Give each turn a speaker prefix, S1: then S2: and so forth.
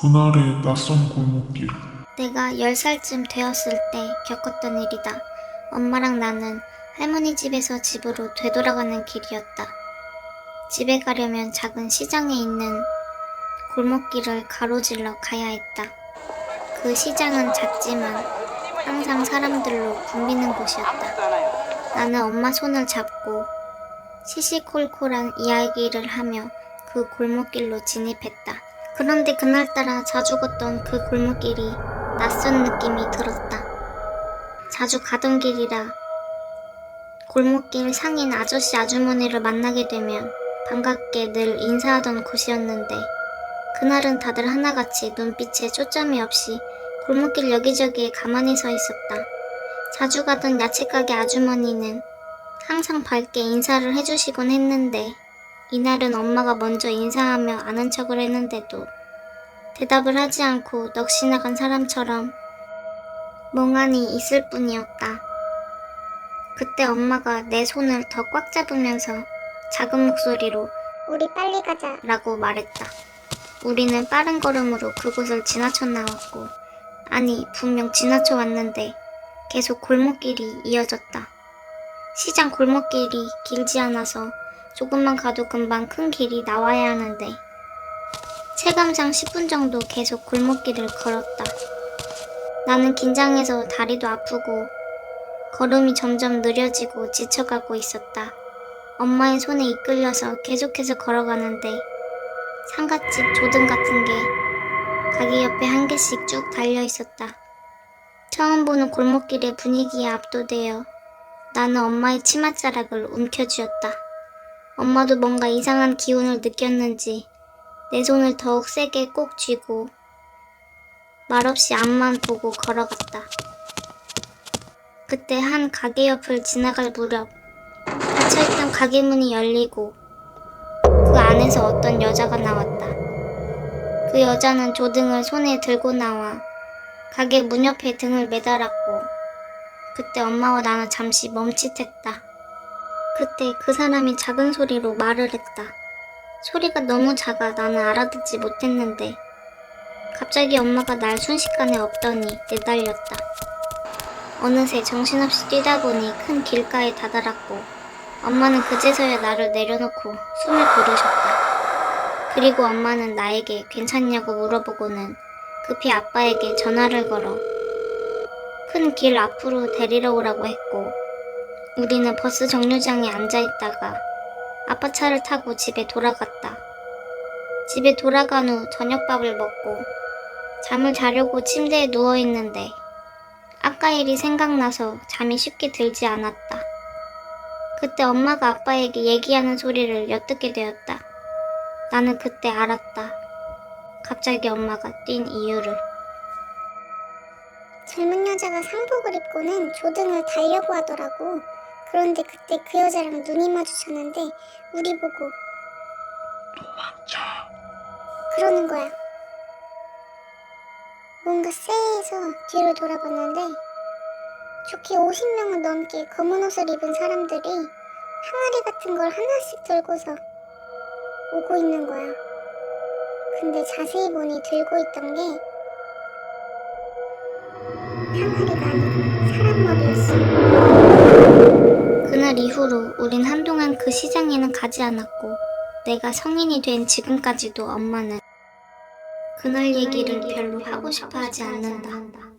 S1: 그날의 낯선 골목길.
S2: 내가 10살쯤 되었을 때 겪었던 일이다. 엄마랑 나는 할머니 집에서 집으로 되돌아가는 길이었다. 집에 가려면 작은 시장에 있는 골목길을 가로질러 가야 했다. 그 시장은 작지만 항상 사람들로 붐비는 곳이었다. 나는 엄마 손을 잡고 시시콜콜한 이야기를 하며 그 골목길로 진입했다. 그런데 그날따라 자주 걷던 그 골목길이 낯선 느낌이 들었다. 자주 가던 길이라 골목길 상인 아저씨 아주머니를 만나게 되면 반갑게 늘 인사하던 곳이었는데 그날은 다들 하나같이 눈빛에 초점이 없이 골목길 여기저기에 가만히 서 있었다. 자주 가던 야채가게 아주머니는 항상 밝게 인사를 해주시곤 했는데 이날은 엄마가 먼저 인사하며 아는 척을 했는데도 대답을 하지 않고 넋이 나간 사람처럼 멍하니 있을 뿐이었다. 그때 엄마가 내 손을 더 꽉 잡으면서 작은 목소리로 우리 빨리 가자 라고 말했다. 우리는 빠른 걸음으로 그곳을 지나쳐 나왔고 아니 분명 지나쳐 왔는데 계속 골목길이 이어졌다. 시장 골목길이 길지 않아서 조금만 가도 금방 큰 길이 나와야 하는데 체감상 10분 정도 계속 골목길을 걸었다. 나는 긴장해서 다리도 아프고 걸음이 점점 느려지고 지쳐가고 있었다. 엄마의 손에 이끌려서 계속해서 걸어가는데 상갓집 조등 같은 게 가게 옆에 한 개씩 쭉 달려 있었다. 처음 보는 골목길의 분위기에 압도되어 나는 엄마의 치맛자락을 움켜쥐었다. 엄마도 뭔가 이상한 기운을 느꼈는지 내 손을 더욱 세게 꼭 쥐고 말없이 앞만 보고 걸어갔다. 그때 한 가게 옆을 지나갈 무렵 닫혀있던 가게 문이 열리고 그 안에서 어떤 여자가 나왔다. 그 여자는 조등을 손에 들고 나와 가게 문 옆에 등을 매달았고 그때 엄마와 나는 잠시 멈칫했다. 그때 그 사람이 작은 소리로 말을 했다. 소리가 너무 작아 나는 알아듣지 못했는데 갑자기 엄마가 날 순식간에 없더니 내달렸다. 어느새 정신없이 뛰다 보니 큰 길가에 다다랐고 엄마는 그제서야 나를 내려놓고 숨을 고르셨다. 그리고 엄마는 나에게 괜찮냐고 물어보고는 급히 아빠에게 전화를 걸어 큰 길 앞으로 데리러 오라고 했고 우리는 버스 정류장에 앉아 있다가 아빠 차를 타고 집에 돌아갔다. 집에 돌아간 후 저녁밥을 먹고 잠을 자려고 침대에 누워 있는데 아까 일이 생각나서 잠이 쉽게 들지 않았다. 그때 엄마가 아빠에게 얘기하는 소리를 엿듣게 되었다. 나는 그때 알았다. 갑자기 엄마가 뛴 이유를. 젊은 여자가 상복을 입고는 조등을 달려고 하더라고. 그런데 그때 그 여자랑 눈이 마주쳤는데 우리 보고
S1: 도망쳐.
S2: 그러는 거야. 뭔가 쎄해서 뒤를 돌아봤는데 좋게 50명은 넘게 검은 옷을 입은 사람들이 항아리 같은 걸 하나씩 들고서 오고 있는 거야. 근데 자세히 보니 들고 있던 게 항아리가 아니고 사람 머리였어. 이후로 우린 한동안 그 시장에는 가지 않았고 내가 성인이 된 지금까지도 엄마는 그날 얘기를 별로 하고 싶어 하지 않는다.